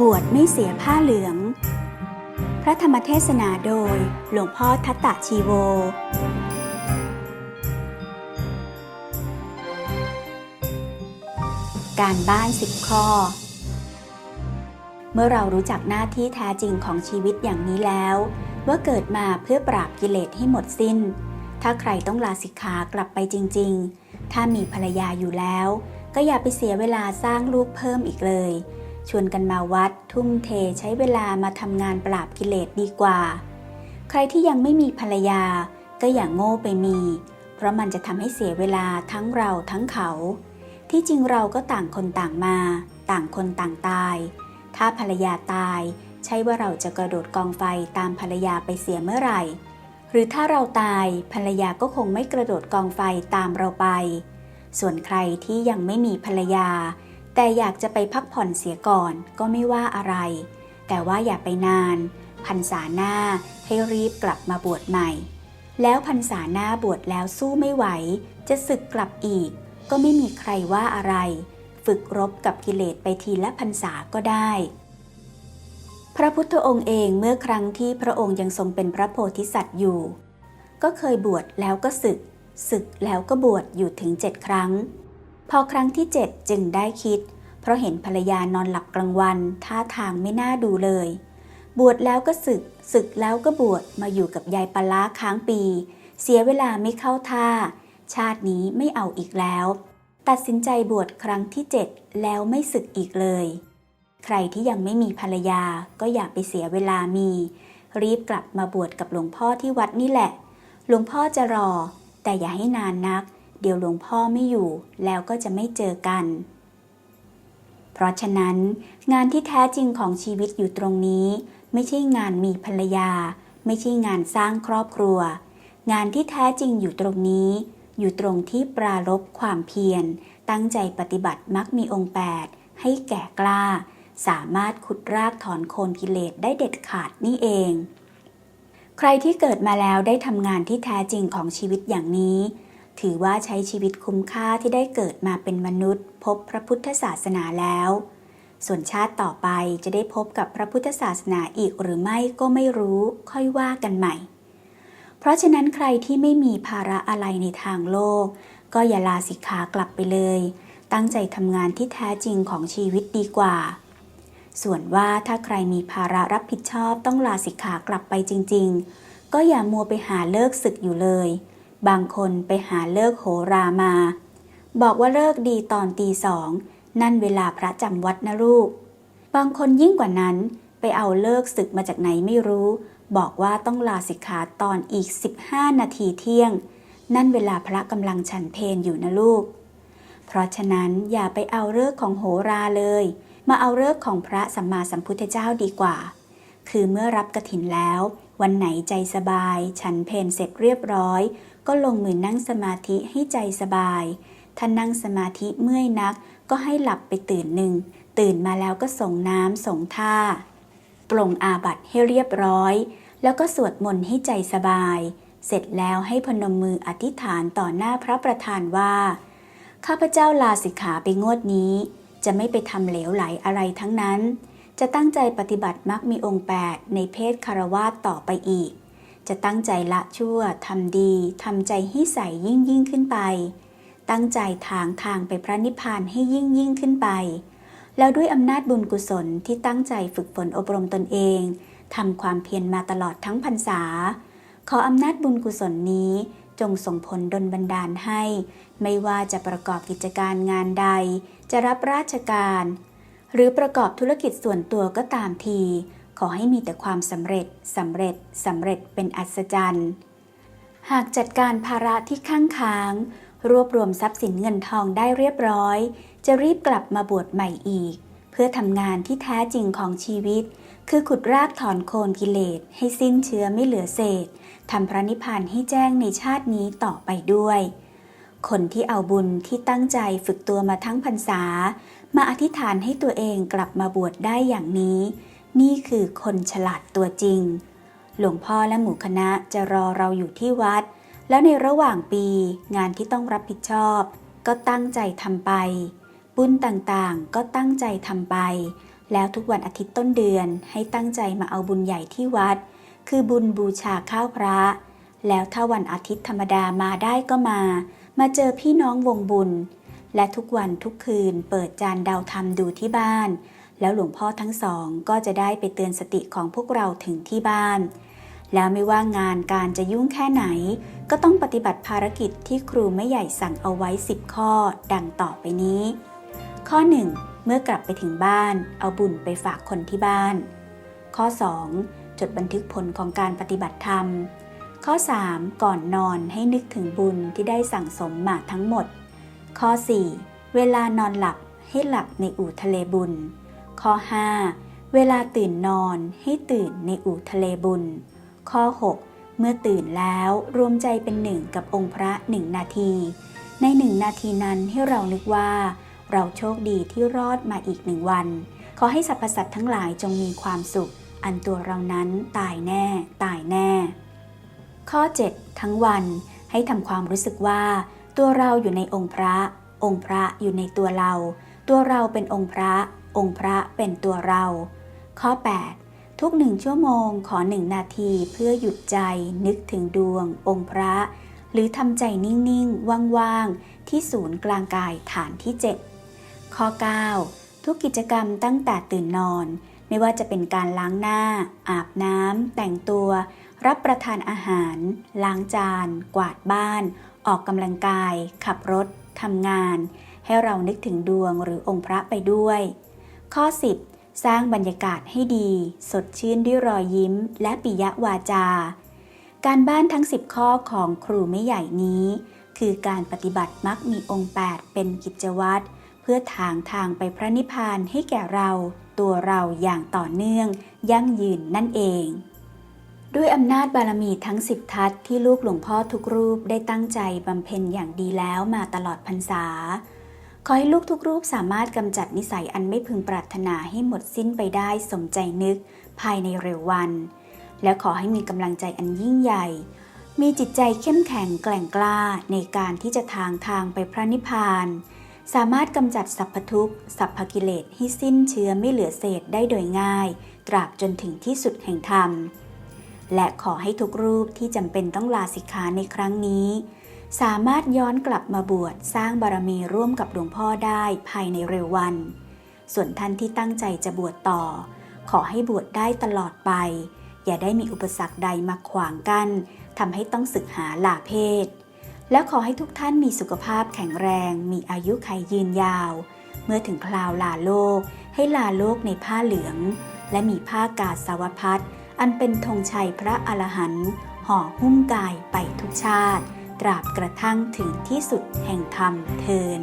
บวชไม่เสียผ้าเหลือง พระธรรมเทศนาโดยหลวงพ่อทัตตะชีโว การบ้านสิบข้อ เมื่อเรารู้จักหน้าที่แท้จริงของชีวิตอย่างนี้แล้ว ว่าเกิดมาเพื่อปราบกิเลสให้หมดสิ้น ถ้าใครต้องลาสิกขากลับไปจริง ๆ ถ้ามีภรรยาอยู่แล้ว ก็อย่าไปเสียเวลาสร้างลูกเพิ่มอีกเลย ชวนกันมาวัด ทุ่มเทใช้เวลามาทำงานปราบกิเลสดีกว่า ใครที่ยังไม่มีภรรยา ก็อย่างโง่ไปมี เพราะมันจะทำให้เสียเวลาทั้งเราทั้งเขา ที่จริงเราก็ต่างคนต่างมา ต่างคนต่างตาย ถ้าภรรยาตาย ใช่ว่าเราจะกระโดดกองไฟตามภรรยาไปเสียเมื่อไหร่ หรือถ้าเราตายภรรยาก็คงไม่กระโดดกองไฟตามเราไป ส่วนใครที่ยังไม่มีภรรยา แต่อยากจะไปพักผ่อนเสียก่อนก็ไม่ว่าอะไร แต่ว่าอย่าไปนาน พรรษาหน้าให้รีบกลับมาบวชใหม่ แล้วพรรษาหน้าบวชแล้วสู้ไม่ไหว จะศึกกลับอีก ก็ไม่มีใครว่าอะไร ฝึกรบกับกิเลสไปทีละพรรษาก็ได้ พระพุทธองค์เองเมื่อครั้งที่พระองค์ยังทรงเป็นพระโพธิสัตว์อยู่ ก็เคยบวชแล้วก็ศึก ศึกแล้วก็บวชอยู่ถึงเจ็ดครั้ง พอครั้งที่เจ็ดจึงได้คิด เพราะเห็นภรรยานอนหลับกลางวัน ท่าทางไม่น่าดูเลย บวชแล้วก็ศึก ศึกแล้วก็บวชมาอยู่กับยายปลาค้างปี เสียเวลาไม่เข้าท่า ชาตินี้ไม่เอาอีกแล้ว ตัดสินใจบวชครั้งที่เจ็ดแล้วไม่ศึกอีกเลย ใครที่ยังไม่มีภรรยาก็อย่าไปเสียเวลามี รีบกลับมาบวชกับหลวงพ่อที่วัดนี่แหละ หลวงพ่อจะรอ แต่อย่าให้นานนัก เดี๋ยวหลวงพ่อไม่อยู่แล้วก็จะไม่เจอกัน เพราะฉะนั้น งานที่แท้จริงของชีวิตอยู่ตรงนี้ ไม่ใช่งานมีภรรยา ไม่ใช่งานสร้างครอบครัว งานที่แท้จริงอยู่ตรงนี้ อยู่ตรงที่ปรารบความเพียร ตั้งใจปฏิบัติมักมีองค์8ให้แก่กล้า สามารถขุดรากถอนโคนกิเลสได้เด็ดขาดนี่เองใครที่เกิดมาแล้วได้ทำงานที่แท้จริงของชีวิตอย่างนี้ ถือว่าใช้ชีวิตคุ้มค่าที่ได้เกิดมาเป็นมนุษย์ พบพระพุทธศาสนาแล้ว ส่วนชาติต่อไปจะได้พบกับพระพุทธศาสนาอีกหรือไม่ก็ไม่รู้ค่อยว่ากันใหม่ เพราะฉะนั้นใครที่ไม่มีภาระอะไรในทางโลก ก็อย่าลาสิกขากลับไปเลย ตั้งใจทำงานที่แท้จริงของชีวิตดีกว่า ส่วนว่าถ้าใครมีภาระรับผิดชอบต้องลาสิกขากลับไปจริง ๆ ก็อย่ามัวไปหาเลิกศึกอยู่เลย บางคนไปหาเลิกโหรามา บอกว่าเลิกดีตอนตีสอง นั่นเวลาพระจำวัดนะลูก บางคนยิ่งกว่านั้นไปเอาเลิกศึกมาจากไหนไม่รู้ บอกว่าต้องลาสิกขาตอนอีก 15 นาทีเที่ยง นั่นเวลาพระกำลังฉันเพลอยู่นะลูก เพราะฉะนั้นอย่าไปเอาเลิกของโหราเลย มาเอาเลิกของพระสัมมาสัมพุทธเจ้าดีกว่า คือเมื่อรับกระถินแล้ว วันไหนใจสบาย ฉันเพลเสร็จเรียบร้อย ก็ลงมือนั่งสมาธิให้ใจสบาย ถ้านั่งสมาธิเมื่อยนัก ก็ให้หลับไปตื่นหนึ่ง ตื่นมาแล้วก็ส่งน้ำส่งท่าปลงอาบัตให้เรียบร้อย แล้วก็สวดมนต์ให้ใจสบาย เสร็จแล้วให้พนมมืออธิษฐานต่อหน้าพระประธานว่า ข้าพเจ้าลาสิกขาไปงวดนี้ จะไม่ไปทำเหลวไหลอะไรทั้งนั้น จะตั้งใจปฏิบัติมักมีองค์ 8 ในเพศคารวาสต่อไปอีก จะตั้งใจละชั่วทำดีทำใจให้ใสยิ่งยิ่งขึ้นไป ตั้งใจทางทางไปพระนิพพานให้ยิ่งยิ่งขึ้นไป แล้วด้วยอำนาจบุญกุศลที่ตั้งใจฝึกฝนอบรมตนเองทำความเพียรมาตลอดทั้งพรรษา ขออำนาจบุญกุศลนี้จงส่งผลดลบันดาลให้ ไม่ว่าจะประกอบกิจการงานใด จะรับราชการ หรือประกอบธุรกิจส่วนตัวก็ตามที ขอให้มีแต่ความสำเร็จสำเร็จสำเร็จเป็นอัศจรรย์ หากจัดการภาระที่ข้างค้าง รวบรวมทรัพย์สินเงินทองได้เรียบร้อย จะรีบกลับมาบวชใหม่อีก เพื่อทำงานที่แท้จริงของชีวิต คือขุดรากถอนโคนกิเลสให้สิ้นเชื้อไม่เหลือเศษทำพระนิพพานให้แจ้งในชาตินี้ต่อไปด้วยคนที่เอาบุญที่ตั้งใจฝึกตัวมาทั้งพรรษา มาอธิษฐานให้ตัวเองกลับมาบวชได้อย่างนี้ นี่คือคนฉลาดตัวจริง หลวงพ่อและหมู่คณะจะรอเราอยู่ที่วัด แล้วในระหว่างปีงานที่ต้องรับผิดชอบ ก็ตั้งใจทำไป บุญต่างๆก็ตั้งใจทำไป แล้วทุกวันอาทิตย์ต้นเดือนให้ตั้งใจมาเอาบุญใหญ่ที่วัด คือบุญบูชาข้าวพระ แล้วถ้าวันอาทิตย์ธรรมดามาได้ก็มา มาเจอพี่น้องวงบุญ และทุกวันทุกคืนเปิดจานดาวธรรมดูที่บ้าน แล้วหลวงพ่อทั้งสองก็จะได้ไปเตือนสติของพวกเราถึงที่บ้าน แล้วไม่ว่างานการจะยุ่งแค่ไหน ก็ต้องปฏิบัติภารกิจที่ครูไม่ใหญ่สั่งเอาไว้ 10 ข้อดังต่อไปนี้ ข้อ 1 เมื่อกลับไปถึงบ้าน เอาบุญไปฝากคนที่บ้าน ข้อ 2 จดบันทึกผลของการปฏิบัติธรรม ข้อ 3 ก่อนนอนให้นึกถึงบุญที่ได้สั่งสมมาทั้งหมด ข้อ 4 เวลานอนหลับให้หลับในอู่ทะเลบุญ ข้อ 5 เวลาตื่นนอนให้ตื่นในอู่ทะเลบุญ ข้อ 6 เมื่อตื่นแล้วรวมใจเป็นหนึ่งกับองค์พระหนึ่งนาที ในหนึ่งนาทีนั้นให้เรานึกว่า เราโชคดีที่รอดมาอีกหนึ่งวัน ขอให้สรรพสัตว์ทั้งหลายจงมีความสุข อันตัวเรานั้นตายแน่ ตายแน่ ข้อ 7 ทั้งวันให้ทำความรู้สึกว่า ตัวเราอยู่ในองค์พระ องค์พระอยู่ในตัวเรา ตัวเราเป็นองค์พระ องค์พระเป็นตัวเรา ข้อ 8 ทุกหนึ่งชั่วโมงขอหนึ่งนาทีเพื่อหยุดใจนึกถึงดวง องค์พระ หรือทำใจนิ่งๆ ว่างๆ ที่ศูนย์กลางกายฐานที่ 7 ข้อ 9 ทุกกิจกรรมตั้งแต่ตื่นนอน ไม่ว่าจะเป็นการล้างหน้า อาบน้ำแต่งตัว รับประทานอาหาร ล้างจาน กวาดบ้าน ออกกำลังกาย ขับรถทำงานให้เรานึกถึงดวงหรือองค์พระไปด้วย ข้อ 10 สร้างบรรยากาศให้ดี สดชื่นด้วยรอยยิ้ม และปิยวาจา การบ้านทั้ง 10 ข้อของครูไม่ใหญ่นี้ คือการปฏิบัติมักมีองค์ 8 เป็นกิจวัตร เพื่อทางทางไปพระนิพพานให้แก่เรา ตัวเราอย่างต่อเนื่อง ยั่งยืนนั่นเองด้วยอำนาจบารมีทั้งสิบทัศที่ลูกหลวงพ่อทุกรูปได้ตั้งใจบำเพ็ญอย่างดีแล้วมาตลอดพรรษา ขอให้ลูกทุกรูปสามารถกำจัดนิสัยอันไม่พึงปรารถนาให้หมดสิ้นไปได้สมใจนึกภายในเร็ววัน และขอให้มีกำลังใจอันยิ่งใหญ่ มีจิตใจเข้มแข็งแกร่งกล้าในการที่จะทางทางไปพระนิพพาน สามารถกำจัดสัพพทุกสัพพกิเลสให้สิ้นเชื้อไม่เหลือเศษได้โดยง่าย ตราบจนถึงที่สุดแห่งธรรม และขอให้ทุกรูปที่จำเป็นต้องลาสิกขาในครั้งนี้ สามารถย้อนกลับมาบวชสร้างบารมีร่วมกับหลวงพ่อได้ภายในเร็ววัน ส่วนท่านที่ตั้งใจจะบวชต่อ ขอให้บวชได้ตลอดไป อย่าได้มีอุปสรรคใดมาขวางกัน้นทำให้ต้องศึกหาลาเพศ และขอให้ทุกท่านมีสุขภาพแข็งแรง มีอายุขัยยืนยาว เมื่อถึงคราวลาโลก ให้ลาโลกในผ้าเหลือง และมีผ้ากาสาวพัดอันเป็นธงชัยพระอรหันต์ห่อหุ้มกายไปทุกชาติ ตราบกระทั่งถึงที่สุดแห่งธรรมเทิน